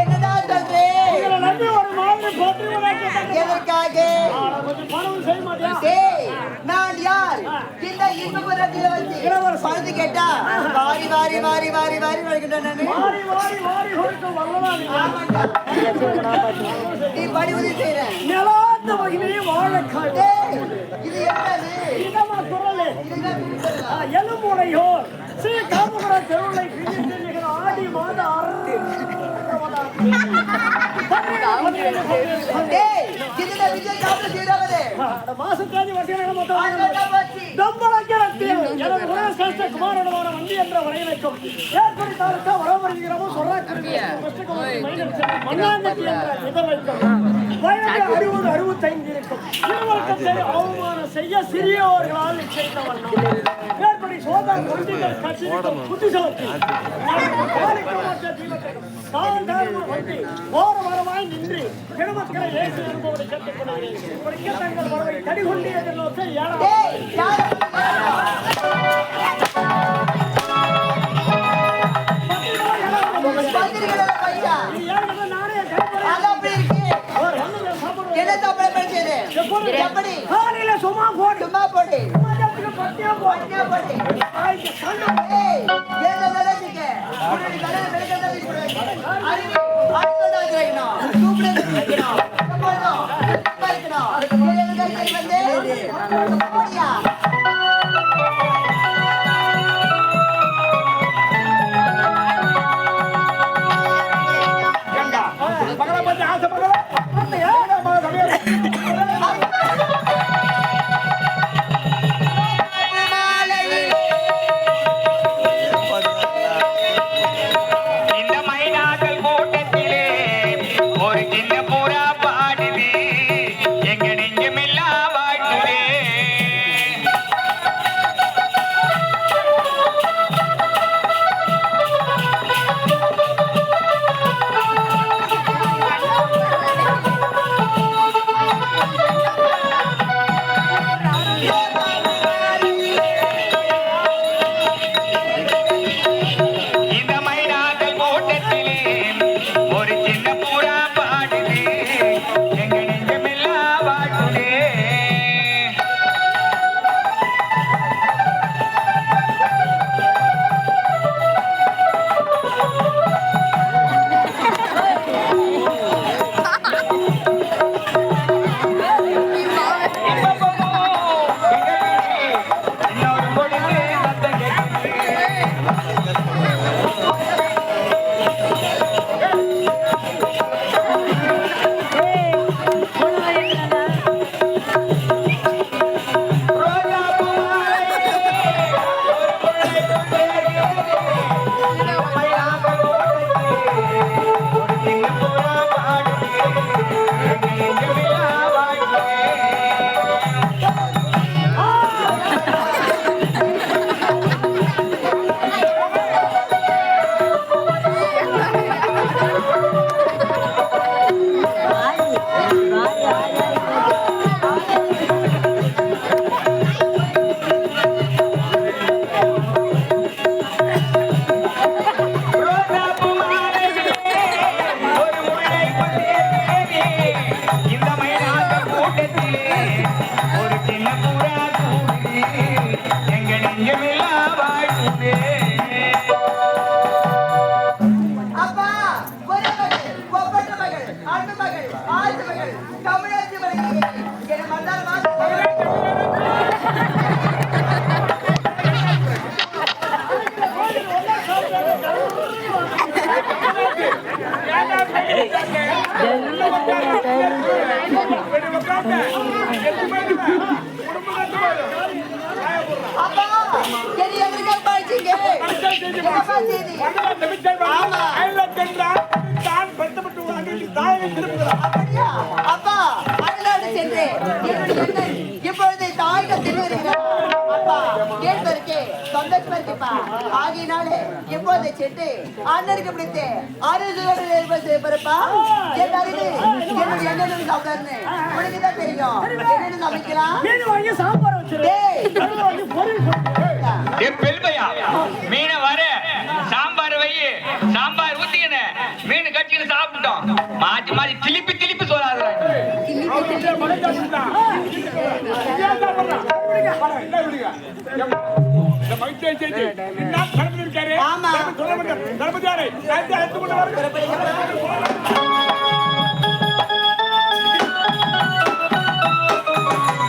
என்னடா சொல்றேன்? உங்களை எதற்காக? செய்ய நான் யார்? இந்த இன்பபுரத்தில் வந்து கேட்டா, வாரி, வாரி, வாரி, வாரி, வாரி நீ உதவி நிலாந்த வகையிலே வாழைக்காய் இது என்னது? இதமா குரலே? எலும்புடையோர். ஸ்ரீ காமகுர தெருளை ஆடி மாத டேய், இதுதான் விஜய் குமாரனமான வண்டி என்ற வரையலைக்கும் ஏற்படி தாலுக்கா வரவருகிறோம் சொல்லாக்கருவி மண்ணாங்கட்டி என்ற வயது அறுபது அறுபத்தைந்து இருக்கும். திருவள்ளுவத்தை அவமானம் செய்ய சிறியவர்களால் செய்த வண்ணம் மேற்படி சோதா கொண்டிகள் கட்சிக்கும் புத்திசலத்தில் தான் தான் வந்து ஓர வரமாய் நின்று கிழமக்களை ஏசி அனுபவத்தை கேட்டுக்கொள்கிறேன். இப்படி தங்கள் வரவை கடிகொண்டு எதிர்நோக்க ஏழாம் என்ன சாப்பிட படிச்சது? எப்படி? சும்மா போடு. பட்டியா போடு. ஏய், ஏதோ நடந்துக்க. அறிவு, வைக்கணும். ஏழு கை வந்து, அப்படியா? இந்த அப்பா அயல்நாடு சென்று இப்பொழுது தாயிடம் திரும்புகிறேன். அப்பா கேட்பதற்கு சந்தோஷமா இருக்குப்பா ஆகினாலே இப்போது சென்று அண்ணனுக்கு பிடித்து அறுபது ஏற்பது பிறப்பா என் அறிவு என்னுடைய என்னென்ன சாப்பிடாருன்னு உனக்கு தான் தெரியும். என்னென்ன சமைக்கலாம்? மீன் வாங்கி சாம்பார் வச்சிரு. பெல்பையா மீனை வர சாம்பார் வை சாம்பார் ஊத்திக்கின மீன் கட்சின்னு சாப்பிட்டோம் மாத்தி மாத்தி திருப்பி திருப்பி சொல்லாத. ஆமா.